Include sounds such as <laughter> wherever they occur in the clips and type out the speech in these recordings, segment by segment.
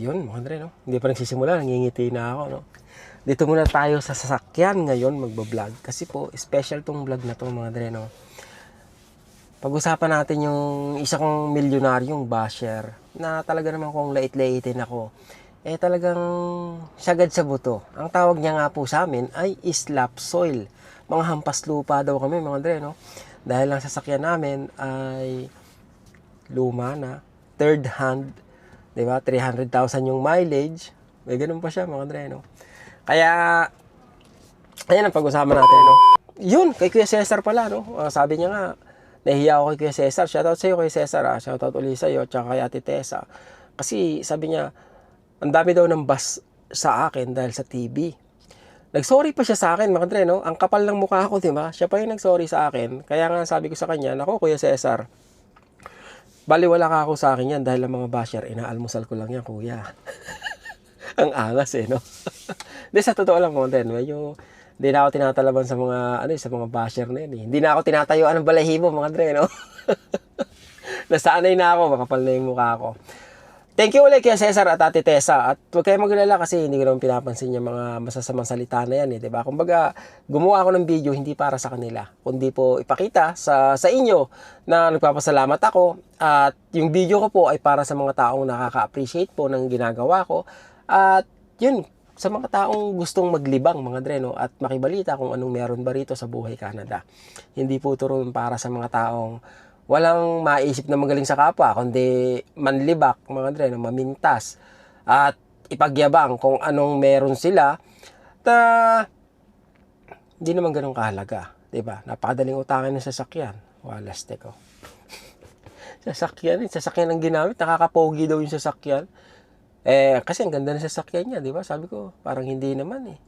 yun, mga Andre, no? Hindi pa nagsisimula, nangingiti na ako, no? Dito muna tayo sa sasakyan ngayon magbablog. Kasi po, special tong vlog na to, mga Andre, no? Pag-usapan natin yung isa kong milyonaryong basher na talaga naman kung lait-laitin ako. Eh talagang sagad sa buto. Ang tawag niya nga po sa amin ay islap soil. Mga hampas lupa daw kami mga Andre, no? Dahil ang sasakyan namin ay luma na, third hand, 'di ba? 300,000 yung mileage. May ganun pa siya, mga Andre, no? Kaya ayan ang pag-usapan natin, no? Yun, kay Kuya Cesar pala, no? Ah, sabi niya nga, nahihiya ako kay Kuya Cesar. Shoutout sa iyo kay Cesar, ah. Shoutout ulit sa iyo, tsaka kay Ate Tessa. Kasi sabi niya, ang dami daw ng bus sa akin dahil sa TV. Nag-sorry pa siya sa akin, mga Andre, no? Ang kapal ng mukha ko, di ba? Siya pa yung nag-sorry sa akin. Kaya nga sabi ko sa kanya, nako Kuya Cesar, baliwala ka ako sa akin yan dahil ang mga basher, inaalmusal ko lang yan, kuya. <laughs> ang angas eh, no? <laughs> Hindi, sa totoo lang, mga Andre, medyo hindi na ako tinatalaban sa mga, ano eh, sa mga basher na yun eh. Hindi na ako tinatayuan ng balahibo, mga Andre, no? <laughs> Nasanay na ako, makapal na yung mukha ko. Thank you ulit kay Cesar at Ate Tessa. At huwag kayong maglala kasi hindi ko naman pinapansin yung mga masasamang salita na yan. Eh, diba? Kumbaga, gumawa ako ng video hindi para sa kanila. Kundi po ipakita sa, sa inyo na nagpapasalamat ako. At yung video ko po ay para sa mga taong nakaka-appreciate po ng ginagawa ko. At yun, sa mga taong gustong maglibang mga dreno at makibalita kung anong meron ba rito sa buhay Canada. Hindi po ito para sa mga taong walang maisip na magaling sa kapwa, kundi manlibak, mga dre, no, mamintas, at ipagyabang kung anong meron sila, na hindi naman ganun kahalaga. ba? Napakadaling utangin ng sasakyan. Walas ko. <laughs> sasakyan, eh, sasakyan ang ginamit, nakakapogi daw yung sasakyan. Eh, kasi ang ganda ng sasakyan niya, 'di ba? Sabi ko, parang hindi naman eh.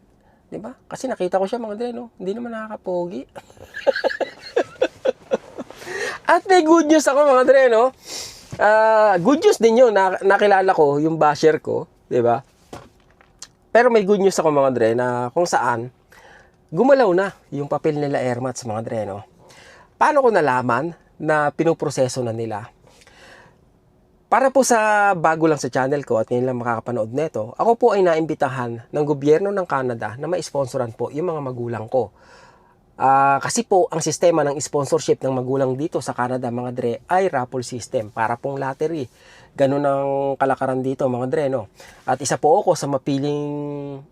'Di ba? Kasi nakita ko siya mga dre, no? Hindi naman nakakapogi. <laughs> At may good news ako mga dre, no? Ah, good news din yun. Na, nakilala ko yung basher ko, 'di ba? Pero may good news ako mga dre na kung saan gumalaw na yung papel nila Airmats mga dre, no? Paano ko nalaman na pinoproseso na nila? Para po sa bago lang sa channel ko at ngayon lang makakapanood nito, ako po ay naimbitahan ng gobyerno ng Canada na ma-sponsoran po yung mga magulang ko. Ah, kasi po ang sistema ng sponsorship ng magulang dito sa Canada mga dre ay raffle system para pong lottery. Ganun ang kalakaran dito mga dre no. At isa po ako sa mapiling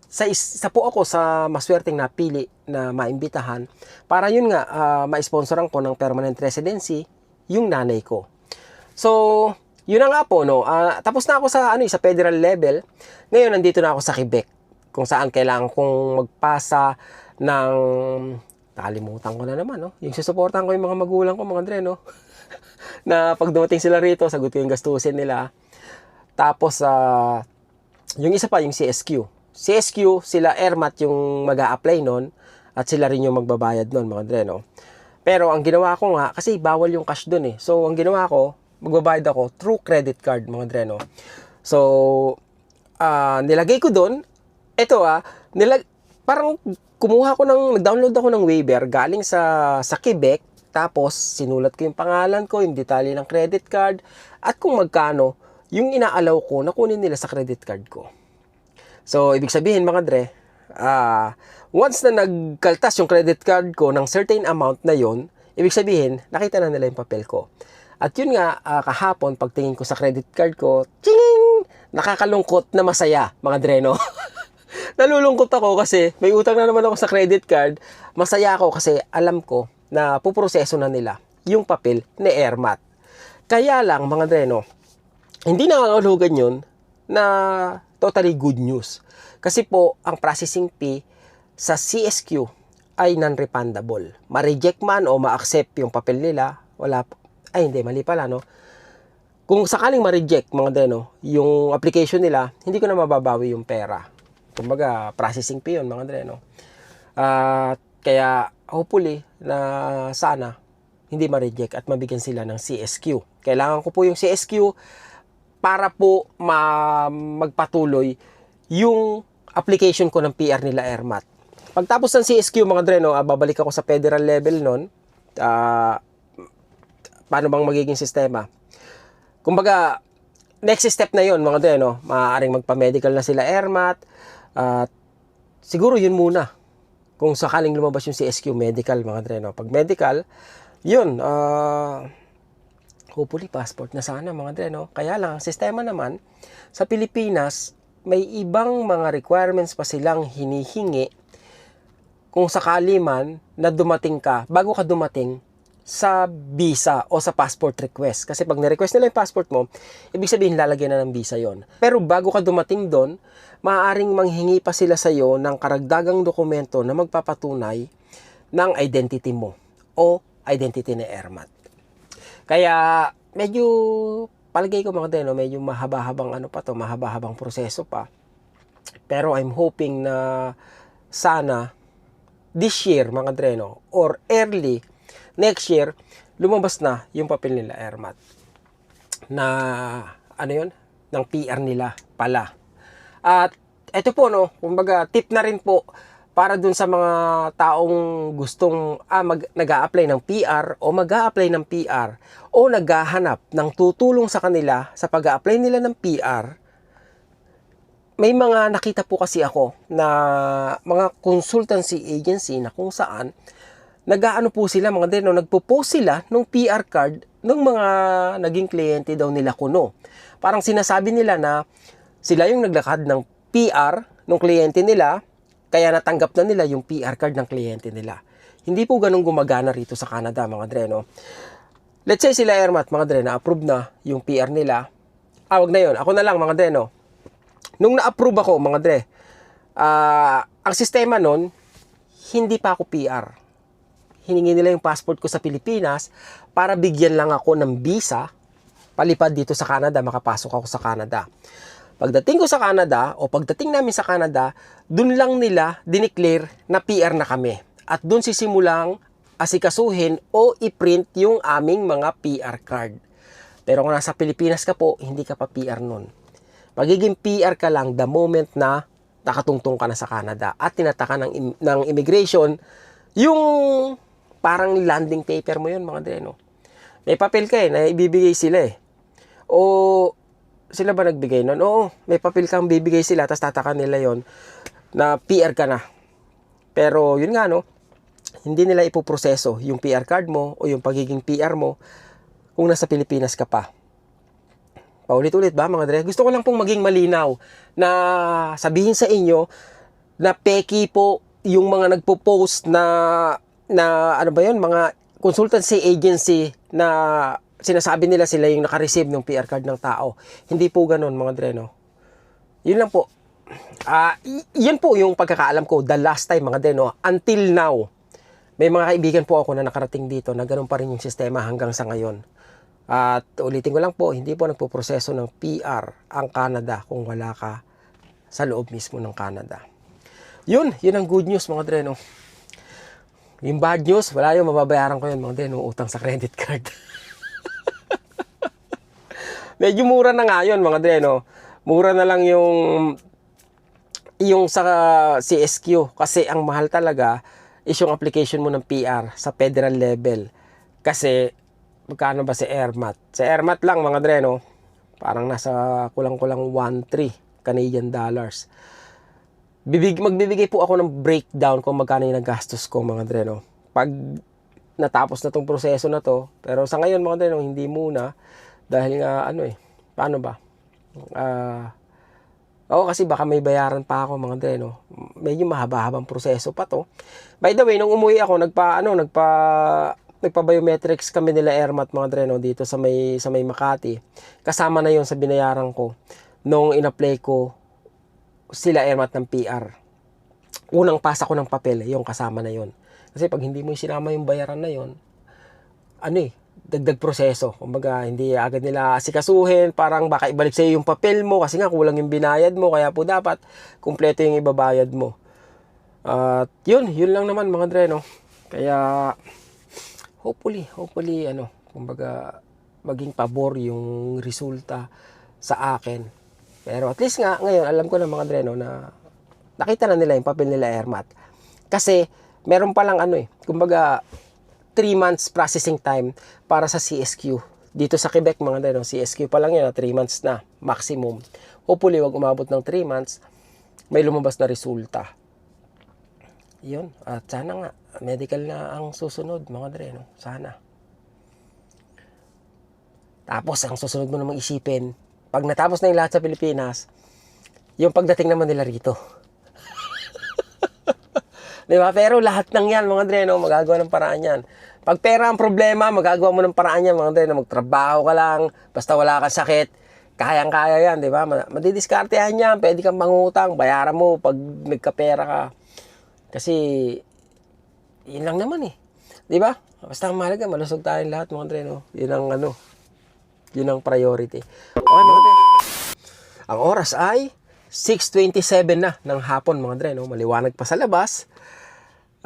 sa isa po ako sa maswerteng napili na maimbitahan para yun nga ah, ma-sponsoran ko ng permanent residency yung nanay ko. So, yun na nga po no. Ah, tapos na ako sa ano eh, sa federal level. Ngayon nandito na ako sa Quebec kung saan kailangan kong magpasa ng nakalimutan ko na naman, no? Yung susuportahan ko yung mga magulang ko, mga Andre, no? <laughs> na pag dumating sila rito, sagot ko yung gastusin nila. Tapos, ah, yung isa pa, yung CSQ. CSQ, sila Airmat yung mag apply nun at sila rin yung magbabayad nun, mga Andre, no? Pero ang ginawa ko nga, kasi bawal yung cash dun eh. So, ang ginawa ko, magbabayad ako through credit card, mga Andre, no? So, ah, nilagay ko dun, ito ah, nilag parang kumuha ko ng, nag-download ako ng waiver galing sa, sa Quebec, tapos sinulat ko yung pangalan ko, yung detalye ng credit card, at kung magkano, yung inaalaw ko na kunin nila sa credit card ko. So, ibig sabihin mga dre, ah, once na nagkaltas yung credit card ko ng certain amount na yon, ibig sabihin, nakita na nila yung papel ko. At yun nga, ah, kahapon, pagtingin ko sa credit card ko, ching! Nakakalungkot na masaya, mga dreno. <laughs> Nalulungkot ako kasi may utang na naman ako sa credit card. Masaya ako kasi alam ko na puproseso na nila yung papel ni Airmat. Kaya lang, mga dreno, hindi nangangahulugan yun na totally good news. Kasi po, ang processing fee sa CSQ ay non-refundable. Ma-reject man o ma-accept yung papel nila, wala ay hindi, mali pala, no? Kung sakaling ma-reject, mga dreno, yung application nila, hindi ko na mababawi yung pera. Kumbaga, processing fee yun, mga dreno. At kaya, hopefully, na sana, hindi ma-reject at mabigyan sila ng CSQ. Kailangan ko po yung CSQ para po ma- magpatuloy yung application ko ng PR nila Airmat. Pagtapos ng CSQ mga dreno, ah, babalik ako sa federal level nun. Ah, paano bang magiging sistema? Kumbaga, next step na yon mga dre, no? Maaaring magpa-medical na sila Airmat. At siguro yun muna. Kung sakaling lumabas yung CSQ medical, mga dre, no? Pag medical, yun, ah, hopefully passport na sana mga dre, no? Kaya lang, ang sistema naman, sa Pilipinas, may ibang mga requirements pa silang hinihingi kung sakali man na dumating ka, bago ka dumating sa visa o sa passport request. Kasi pag na-request nila yung passport mo, ibig sabihin lalagyan na ng visa yon. Pero bago ka dumating doon, maaaring manghingi pa sila sa iyo ng karagdagang dokumento na magpapatunay ng identity mo o identity ni Airmat. Kaya medyo palagay ko mga deno, medyo mahaba-habang ano pa to, mahaba-habang proseso pa. Pero I'm hoping na sana this year mga dreno or early next year lumabas na yung papel nila Airmat na ano yun? Ng PR nila pala. At ito po no? Kumbaga tip na rin po para dun sa mga taong gustong ah, mag, nag-a-apply ng PR o mag apply ng PR o naghahanap ng tutulong sa kanila sa pag-a-apply nila ng PR may mga nakita po kasi ako na mga consultancy agency na kung saan nagaano po sila mga deno, nagpo-post sila ng PR card ng mga naging kliyente daw nila kuno. Parang sinasabi nila na sila yung naglakad ng PR ng kliyente nila, kaya natanggap na nila yung PR card ng kliyente nila. Hindi po ganun gumagana rito sa Canada mga dreno. Let's say sila Airmat mga dreno, approve na yung PR nila. Ah, wag na yun. Ako na lang mga dreno. Nung na-approve ako mga dre, ah, ang sistema nun, hindi pa ako PR hiningi nila yung passport ko sa Pilipinas para bigyan lang ako ng visa palipad dito sa Canada, makapasok ako sa Canada. Pagdating ko sa Canada o pagdating namin sa Canada, dun lang nila dineclare na PR na kami. At dun sisimulang asikasuhin o i-print yung aming mga PR card. Pero kung nasa Pilipinas ka po, hindi ka pa PR nun. Magiging PR ka lang the moment na nakatungtong ka na sa Canada at tinataka ng, ng immigration yung parang landing paper mo yun mga dre, no? May papel ka eh, na ibibigay sila eh. O sila ba nagbigay nun? Oo, may papel kang bibigay sila, tapos tataka nila yon na PR ka na. Pero yun nga no, hindi nila ipoproseso yung PR card mo o yung pagiging PR mo kung nasa Pilipinas ka pa. Paulit-ulit ba mga dre? Gusto ko lang pong maging malinaw na sabihin sa inyo na peki po yung mga nagpo-post na na ano ba yun, mga consultancy agency na sinasabi nila sila yung naka-receive ng PR card ng tao. Hindi po ganun mga dreno. Yun lang po. Ah, uh, yun po yung pagkakaalam ko the last time mga dreno until now. May mga kaibigan po ako na nakarating dito na ganun pa rin yung sistema hanggang sa ngayon. At ulitin ko lang po, hindi po nagpo-proseso ng PR ang Canada kung wala ka sa loob mismo ng Canada. Yun, yun ang good news mga dreno. Yung bad news, wala yung mababayaran ko yun mga din, utang sa credit card. <laughs> Medyo mura na nga yun mga din, no? Mura na lang yung yung sa CSQ kasi ang mahal talaga is yung application mo ng PR sa federal level. Kasi magkano ba si Airmat? Sa Airmat lang mga dreno, parang nasa kulang-kulang 1.3 Canadian dollars bibig, magbibigay po ako ng breakdown kung magkano yung nagastos ko mga dreno. Pag natapos na tong proseso na to, pero sa ngayon mga dreno, hindi muna dahil nga ano eh, paano ba? Ah, uh, Oo, kasi baka may bayaran pa ako mga dreno. Medyo mahaba-habang proseso pa to. By the way, nung umuwi ako, nagpa ano, nagpa nagpa biometrics kami nila Airmat mga dreno dito sa may sa may Makati. Kasama na 'yon sa binayaran ko nung in-apply ko sila Airmat ng PR. Unang pasa ko ng papel, yung kasama na yon. Kasi pag hindi mo sinama yung bayaran na yon, ano eh, dagdag proseso. Kumbaga, hindi agad nila asikasuhin, parang baka ibalik sa yung papel mo kasi nga kulang yung binayad mo, kaya po dapat kumpleto yung ibabayad mo. At yun, yun lang naman mga dre, no? Kaya, hopefully, hopefully, ano, kumbaga, maging pabor yung resulta sa akin pero at least nga, ngayon, alam ko na mga dreno na nakita na nila yung papel nila Airmat. Kasi, meron pa lang ano eh, kumbaga, 3 months processing time para sa CSQ. Dito sa Quebec, mga dreno, CSQ pa lang yun, 3 months na. maximum. Hopefully, wag umabot ng 3 months, may lumabas na resulta. Yun. At sana nga, medical na ang susunod, mga dre, no? Sana. Tapos, ang susunod mo namang isipin, pag natapos na yung lahat sa Pilipinas, yung pagdating naman nila rito. <laughs> Di ba? Pero lahat ng yan, mga dre, no? magagawa ng paraan yan. Pag pera ang problema, magagawa mo ng paraan yan, mga dre, no? magtrabaho ka lang, basta wala kang sakit, kayang-kaya yan, di ba? Ma- Madidiskartehan yan, pwede kang mangutang, bayaran mo pag nagkapera ka. Kasi, yun lang naman eh. Di ba? Basta ang mahalaga, malusog tayong lahat, mga dre, no? Yun ang ano, yun ang priority. Okay, mga dre. Ang oras ay 6.27 na ng hapon, mga dre, no? Maliwanag pa sa labas.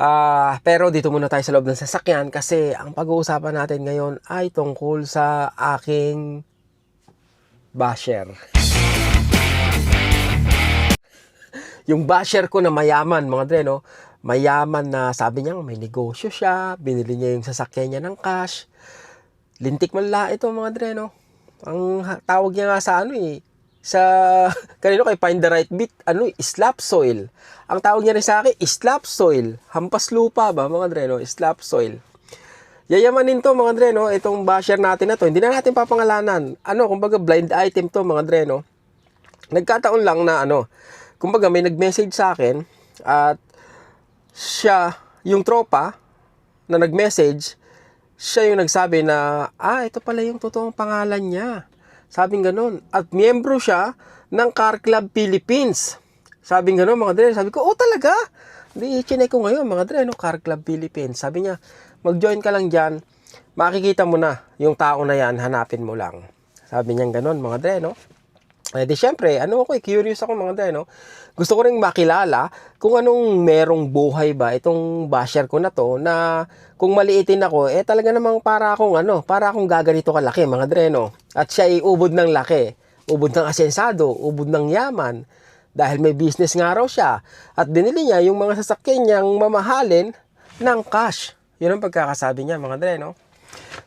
Ah, pero dito muna tayo sa loob ng sasakyan kasi ang pag-uusapan natin ngayon ay tungkol sa aking basher. Yung basher ko na mayaman, mga dre, no? Mayaman na sabi niya may negosyo siya, binili niya yung sasakyan niya ng cash. Lintik man la ito, mga dre, no? Ang tawag niya nga sa ano eh, sa <laughs> kanino kay Find the Right Beat, ano, eh, slap soil. Ang tawag niya rin sa akin, slap soil. Hampas lupa ba, mga dre, no? Slap soil. Yayamanin to, mga dre, no? Itong basher natin na to. Hindi na natin papangalanan. Ano, kumbaga blind item to, mga dre, no? Nagkataon lang na ano, kumbaga may nag-message sa akin at siya, yung tropa na nag-message, siya yung nagsabi na, ah, ito pala yung totoong pangalan niya. Sabing ganun. At miyembro siya ng Car Club Philippines. Sabing ganun, mga dre. Sabi ko, oh talaga? Hindi, chinay ko ngayon, mga dre, no? Car Club Philippines. Sabi niya, mag-join ka lang dyan. Makikita mo na yung tao na yan, hanapin mo lang. Sabi niya ganun, mga dre, no? Eh di syempre, ano ako eh, curious ako mga dre, no? Gusto ko rin makilala kung anong merong buhay ba itong basher ko na to na kung maliitin ako, eh talaga namang para akong ano, para akong gaganito kalaki mga dre, no? At siya ay ubod ng laki, ubod ng asensado, ubod ng yaman. Dahil may business nga raw siya. At binili niya yung mga sasakyan niyang mamahalin ng cash. Yun ang pagkakasabi niya mga dre, no?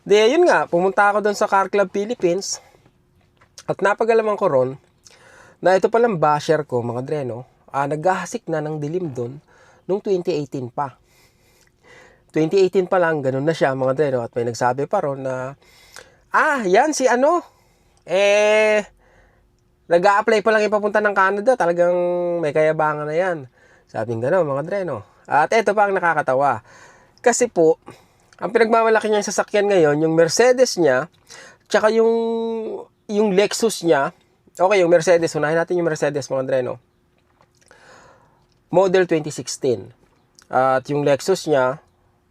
Di, yun nga, pumunta ako doon sa Car Club Philippines. At napagalaman ko ron, na ito palang basher ko, mga dre, no? Ah, naghahasik na ng dilim doon nung 2018 pa. 2018 pa lang, ganun na siya, mga dre, no? At may nagsabi pa ron na, ah, yan si ano, eh, nag apply pa lang ipapunta ng Canada, talagang may kayabangan na yan. Sabing gano'n, mga dre, no? At ito pa ang nakakatawa. Kasi po, ang pinagmamalaki niya yung sasakyan ngayon, yung Mercedes niya, tsaka yung, yung Lexus niya, okay, yung Mercedes, unahin natin yung Mercedes, mga dre, no? Model 2016. At yung Lexus niya,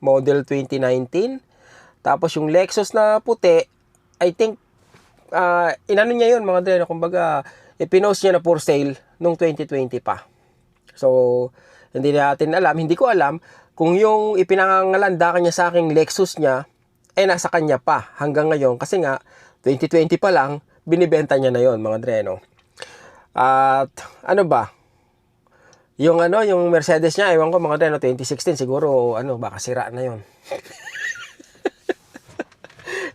model 2019. Tapos yung Lexus na puti, I think, uh, inano niya yun, mga dre, no? kumbaga, ipinost niya na for sale nung 2020 pa. So, hindi natin alam, hindi ko alam kung yung ipinangangalanda kanya sa aking Lexus niya, eh nasa kanya pa hanggang ngayon. Kasi nga, 2020 pa lang, binibenta niya na yon mga dreno. At ano ba? Yung ano, yung Mercedes niya, ewan ko mga dreno, 2016 siguro, ano, baka sira na yon. <laughs>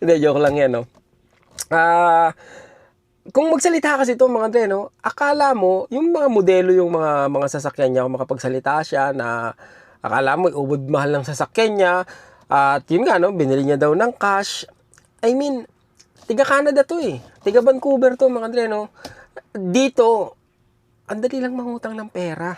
Hindi, joke lang yan, no? Ah, kung magsalita kasi ito mga dre, no, akala mo, yung mga modelo, yung mga mga sasakyan niya, kung makapagsalita siya na akala mo, ubod mahal ng sasakyan niya, at yun nga, no, binili niya daw ng cash. I mean, tiga Canada to eh. Tiga Vancouver to mga dre, no. Dito, ang dali lang mangutang ng pera.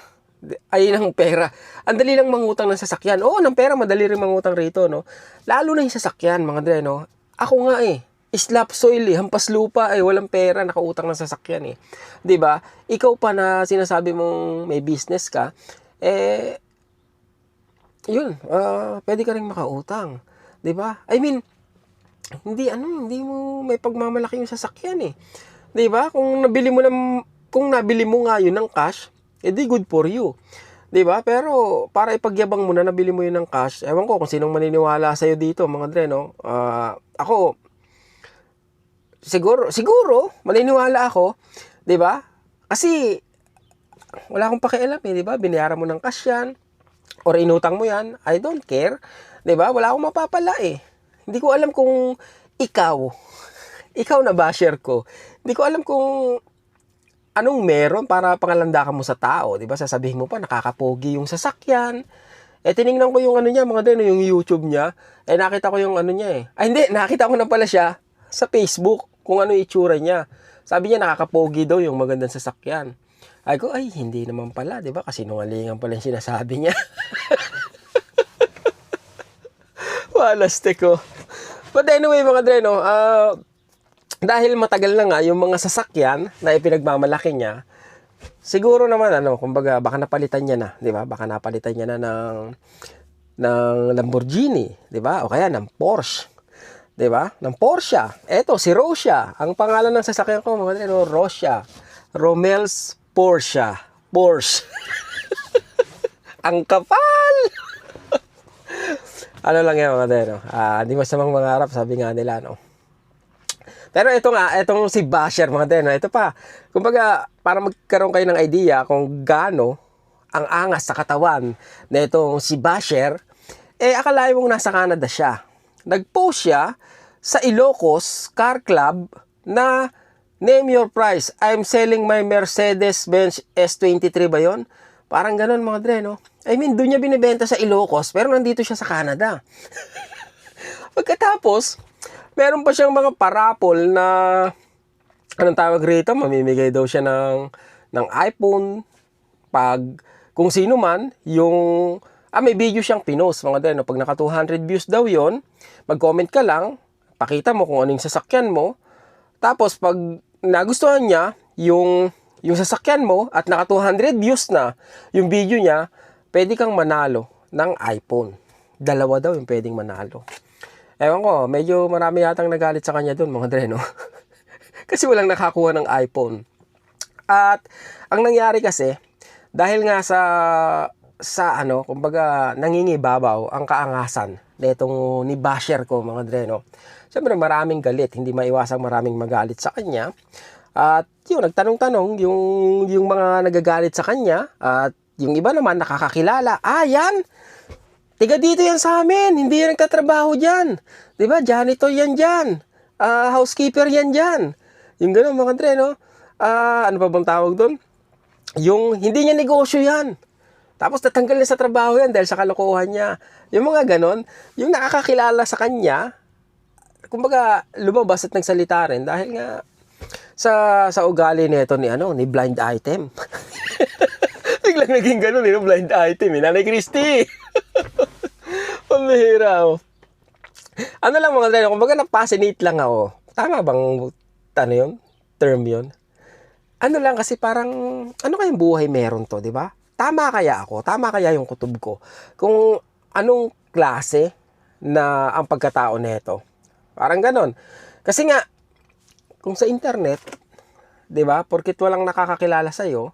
Ay, ng pera. Ang dali lang mangutang ng sasakyan. Oo, ng pera, madali rin mangutang rito, no. Lalo na yung sasakyan, mga dre, no. Ako nga eh, slap soil eh, hampas lupa eh, walang pera, nakautang ng sasakyan eh. 'Di ba? Ikaw pa na sinasabi mong may business ka, eh yun, ah, pwede ka ring makautang. 'Di ba? I mean, hindi ano, hindi mo may pagmamalaki yung sasakyan eh. 'Di ba? Kung nabili mo ng kung nabili mo nga yun ng cash, edi good for you. 'Di ba? Pero para ipagyabang mo na nabili mo yun ng cash, ewan ko kung sinong maniniwala sa dito, mga dre, no? Ah, ako siguro siguro maniniwala ako, 'di ba? Kasi wala akong pakialam eh, 'di ba? Binayaran mo ng cash 'yan or inutang mo 'yan, I don't care. 'Di ba? Wala akong mapapala eh. Hindi ko alam kung ikaw ikaw na basher ko. Hindi ko alam kung anong meron para pangalandakan mo sa tao, 'di ba? Sasabihin mo pa nakakapogi yung sasakyan. Eh tiningnan ko yung ano niya, mga deno, yung YouTube niya. Eh nakita ko yung ano niya eh. Ay hindi, nakita ko na pala siya sa Facebook kung ano itsura niya. Sabi niya nakakapogi daw yung magandang sasakyan. Ay ko, ay hindi naman pala, 'di ba? Kasi nungalingan pala yung sinasabi niya. <laughs> Walaste ko. But anyway, mga dreno, ah dahil matagal na nga yung mga sasakyan na ipinagmamalaki niya, siguro naman ano, kumbaga baka napalitan niya na, 'di ba? Baka napalitan niya na ng ng Lamborghini, 'di ba? O kaya ng Porsche. 'Di ba? Ng Porsche. Eto si Rosia. Ang pangalan ng sasakyan ko, mga dreno, Rosia. Romel's Porsche. Porsche. <laughs> Ang kapal! <laughs> ano lang yan mga dreno. Ah, hindi masamang mangarap, sabi nga nila, no? Pero ito nga, itong si Basher mga din, ito pa. Kumbaga, para magkaroon kayo ng idea kung gaano ang angas sa katawan na itong si Basher, eh akalain mong nasa Canada siya. Nag-post siya sa Ilocos Car Club na name your price. I'm selling my Mercedes-Benz S23 ba yon? Parang ganun mga dre, no? I mean, doon niya binibenta sa Ilocos, pero nandito siya sa Canada. <laughs> Pagkatapos, meron pa siyang mga parapol na anong tawag rito, mamimigay daw siya ng ng iPhone pag kung sino man yung ah may video siyang pinost mga deno pag naka 200 views daw yon mag-comment ka lang pakita mo kung ano yung sasakyan mo tapos pag nagustuhan niya yung yung sasakyan mo at naka 200 views na yung video niya pwede kang manalo ng iPhone dalawa daw yung pwedeng manalo Ewan ko, medyo marami yatang nagalit sa kanya doon, mga dre, no? <laughs> kasi walang nakakuha ng iPhone. At, ang nangyari kasi, dahil nga sa, sa ano, kumbaga, nangingibabaw ang kaangasan netong ni basher ko, mga dre, no? Siyempre, maraming galit, hindi maiwasang maraming magalit sa kanya. At, yun, nagtanong-tanong yung, yung mga nagagalit sa kanya, at yung iba naman nakakakilala, ah, yan, Tiga dito yan sa amin, hindi yan nagtatrabaho dyan. Ba? Janitor yan dyan. Ah, housekeeper yan dyan. Yung gano'n mga dre, no? Ah, ano pa bang tawag doon? Yung hindi niya negosyo yan. Tapos tatanggal niya sa trabaho yan dahil sa kalokohan niya. Yung mga ganon, yung nakakakilala sa kanya, kumbaga lumabas at nagsalita rin dahil nga sa sa ugali nito ni ano ni blind item. <laughs> Biglang naging ganun, eh, blind item, eh. Nanay Christy. <laughs> Pamihira, oh. Ano lang mga dre, kumbaga na-fascinate lang ako. Tama bang, ano yun? Term yun? Ano lang kasi parang, ano kayong buhay meron to, di ba? Tama kaya ako? Tama kaya yung kutob ko? Kung anong klase na ang pagkatao nito? Parang ganon. Kasi nga, kung sa internet, di ba, porkit walang nakakakilala sa'yo,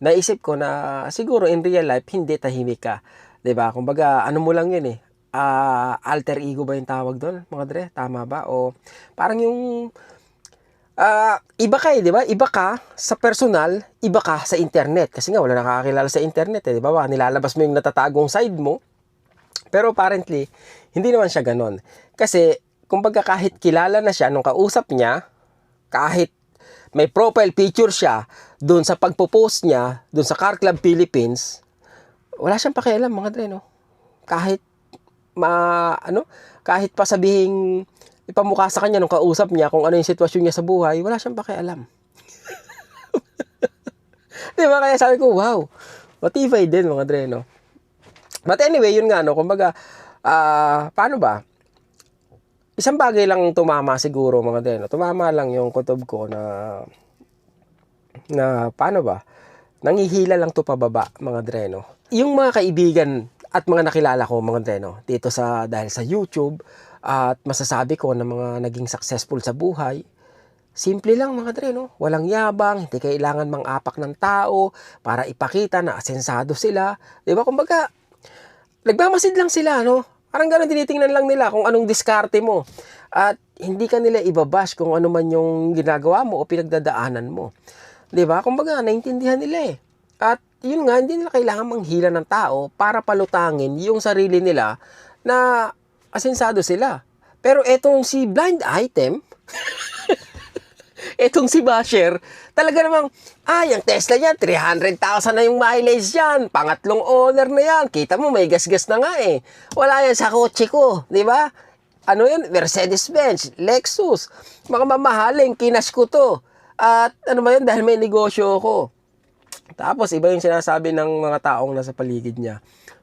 naisip ko na siguro in real life, hindi tahimik ka. 'di ba? Kumbaga, ano mo lang 'yun eh. Ah, alter ego ba yung tawag doon, mga dre? Tama ba? O parang yung ah, iba ka eh, 'di ba? Iba ka sa personal, iba ka sa internet kasi nga wala nakakakilala sa internet eh, 'di ba? Nilalabas mo yung natatagong side mo. Pero apparently, hindi naman siya ganon. Kasi kumbaga kahit kilala na siya nung kausap niya, kahit may profile picture siya doon sa pagpo-post niya doon sa Car Club Philippines, wala siyang pakialam mga dre, no? Kahit ma ano, kahit pa sabihing ipamukha sa kanya nung kausap niya kung ano yung sitwasyon niya sa buhay, wala siyang pakialam. <laughs> Di ba? Kaya sabi ko, wow, matibay din mga dre, no? But anyway, yun nga, no? Kumbaga, ah, paano ba? Isang bagay lang tumama siguro mga dre, no? Tumama lang yung kutob ko na na paano ba? Nangihila lang to pababa mga dreno. Yung mga kaibigan at mga nakilala ko mga dreno dito sa dahil sa YouTube at masasabi ko na mga naging successful sa buhay, simple lang mga dreno. Walang yabang, hindi kailangan mang-apak ng tao para ipakita na asensado sila. 'Di ba? Kumbaga, nagmamasid lang sila, no? Parang ganun tinitingnan lang nila kung anong diskarte mo. At hindi ka nila ibabash kung ano man yung ginagawa mo o pinagdadaanan mo. 'Di ba? Kumbaga, naintindihan nila eh. At yun nga, hindi nila kailangan manghila ng tao para palutangin yung sarili nila na asensado sila. Pero etong si blind item, <laughs> Etong si Basher, talaga namang, ay, ang Tesla niya, 300,000 na yung mileage yan. Pangatlong owner na yan. Kita mo, may gas-gas na nga eh. Wala yan sa kotse ko, di ba? Ano yan? Mercedes-Benz, Lexus. Mga mamahaling, kinas ko to. At ano ba yun? Dahil may negosyo ako. Tapos, iba yung sinasabi ng mga taong nasa paligid niya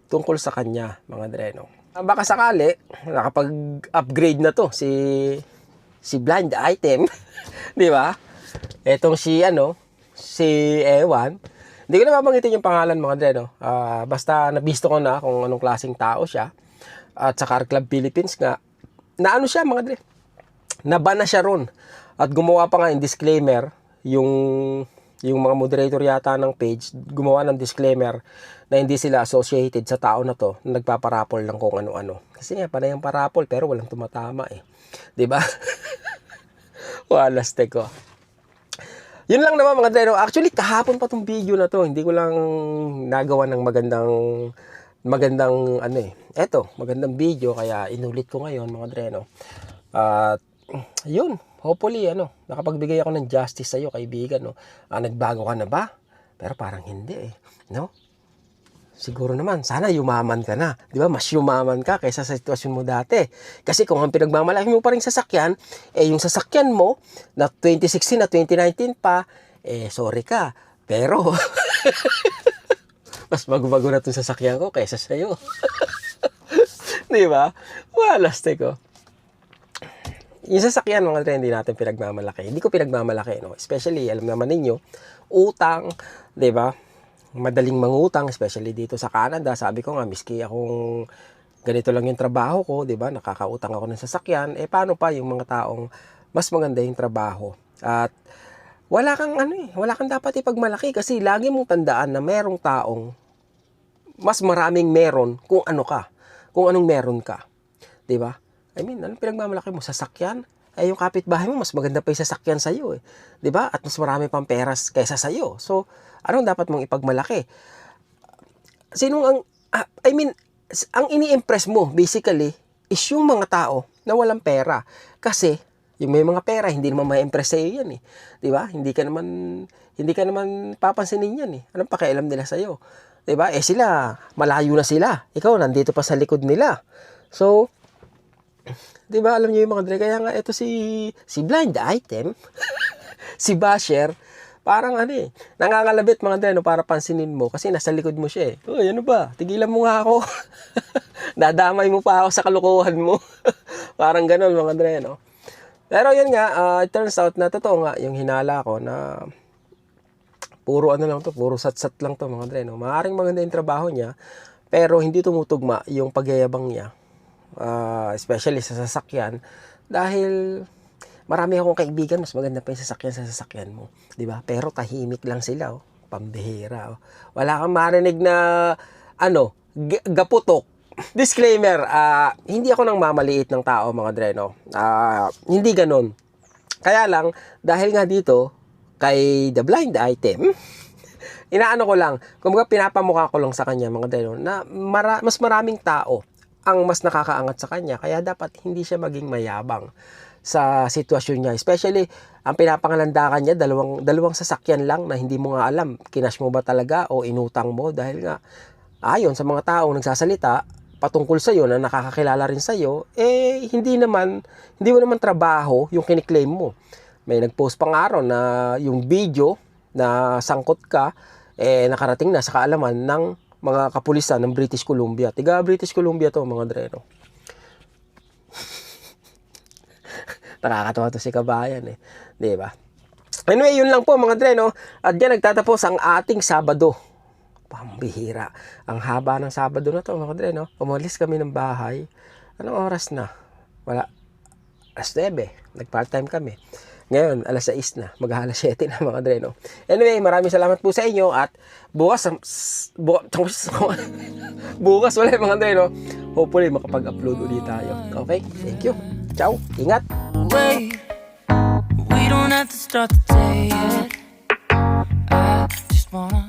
tungkol sa kanya, mga dreno. Baka sakali, nakapag-upgrade na to si si blind item, <laughs> di ba? Etong si ano, si Ewan. Hindi ko na mabanggitin yung pangalan mga dreno. Ah, basta nabisto ko na kung anong klaseng tao siya. At sa Car Club Philippines nga, na ano siya mga dre, nabana siya ron. At gumawa pa nga yung disclaimer, yung yung mga moderator yata ng page, gumawa ng disclaimer na hindi sila associated sa tao na to na nagpaparapol lang kung ano-ano. Kasi nga, panay ang parapol pero walang tumatama eh. ba? <laughs> Walas ko. Yun lang naman mga dreno. Actually, kahapon pa tong video na to. Hindi ko lang nagawa ng magandang magandang ano eh. Eto, magandang video kaya inulit ko ngayon mga dreno. At yun, hopefully ano, nakapagbigay ako ng justice sa iyo kaibigan no. Ah, nagbago ka na ba? Pero parang hindi eh, no? Siguro naman, sana yumaman ka na. Di ba? Mas yumaman ka kaysa sa sitwasyon mo dati. Kasi kung ang pinagmamalaki mo pa rin sasakyan, eh yung sasakyan mo na 2016 na 2019 pa, eh sorry ka. Pero, <laughs> mas bago-bago na itong sasakyan ko kaysa sa'yo. <laughs> Di ba? Walas ko. Yung sasakyan mga trend, hindi natin pinagmamalaki. Hindi ko pinagmamalaki, no? Especially, alam naman ninyo, utang, di ba? Madaling mangutang, especially dito sa Canada. Sabi ko nga, miski akong ganito lang yung trabaho ko, di ba? Nakakautang ako ng sasakyan. Eh, paano pa yung mga taong mas maganda yung trabaho? At wala kang ano eh, wala kang dapat ipagmalaki kasi lagi mong tandaan na merong taong mas maraming meron kung ano ka, kung anong meron ka. 'Di ba? I mean, anong pinagmamalaki mo? Sasakyan? Eh, yung kapitbahay mo, mas maganda pa yung sasakyan sa'yo eh. 'Di ba? At mas marami pang peras kaysa sa'yo. So, anong dapat mong ipagmalaki? Sinong ang, ah, I mean, ang ini-impress mo, basically, is yung mga tao na walang pera. Kasi, yung may mga pera, hindi naman ma-impress sa'yo yan eh. 'Di ba? Hindi ka naman, hindi ka naman papansinin yan eh. Anong pakialam nila sa'yo? 'Di ba? Eh sila, malayo na sila. Ikaw, nandito pa sa likod nila. So, 'di ba alam niyo yung mga dre kaya nga ito si si blind item <laughs> si basher parang ano eh nangangalabit mga dre no para pansinin mo kasi nasa likod mo siya eh oh ano ba tigilan mo nga ako <laughs> dadamay mo pa ako sa kalokohan mo <laughs> parang gano'n mga dre no pero yun nga ah, it turns out na totoo nga yung hinala ko na puro ano lang to, puro sat-sat lang to mga dre, no? Maaring maganda yung trabaho niya, pero hindi tumutugma yung pagyayabang niya. Ah, especially sa sasakyan dahil marami akong kaibigan mas maganda pa yung sasakyan sa sasakyan mo, ba? Pero tahimik lang sila, oh. Pambihira. Oh. Wala kang marinig na ano, gaputok. Disclaimer, ah, hindi ako nang mamaliit ng tao mga dre, no? Ah, hindi ganun. Kaya lang, dahil nga dito, kay The Blind Item, <laughs> inaano ko lang, kumbaga pinapamukha ko lang sa kanya mga deno, na mara- mas maraming tao ang mas nakakaangat sa kanya, kaya dapat hindi siya maging mayabang sa sitwasyon niya. Especially, ang pinapangalandakan niya, dalawang, dalawang sasakyan lang na hindi mo nga alam, kinash mo ba talaga o inutang mo dahil nga, ayon sa mga taong nagsasalita, patungkol sa iyo na nakakakilala rin sa iyo, eh hindi naman hindi mo naman trabaho yung kiniklaim mo. May nag-post pang araw na yung video na sangkot ka eh nakarating na sa kaalaman ng mga kapulisan ng British Columbia. Tiga British Columbia to mga dreno. Nakakatawa to si Kabayan eh. 'Di ba? Anyway, yun lang po mga dreno. At diyan nagtatapos ang ating Sabado. Pambihira. Ang haba ng Sabado na to mga dre, no? Umalis kami ng bahay. Anong oras na? Wala. Alas 9. Nag-part-time kami. Ngayon, alas 6 na. Mag-alas 7 na mga dre, no? Anyway, maraming salamat po sa inyo at bukas, bu- <laughs> bukas wala mga dre, no? Hopefully, makapag-upload ulit tayo. Okay? Thank you. Ciao. Ingat. Wait, we don't have to start the day yet. I just wanna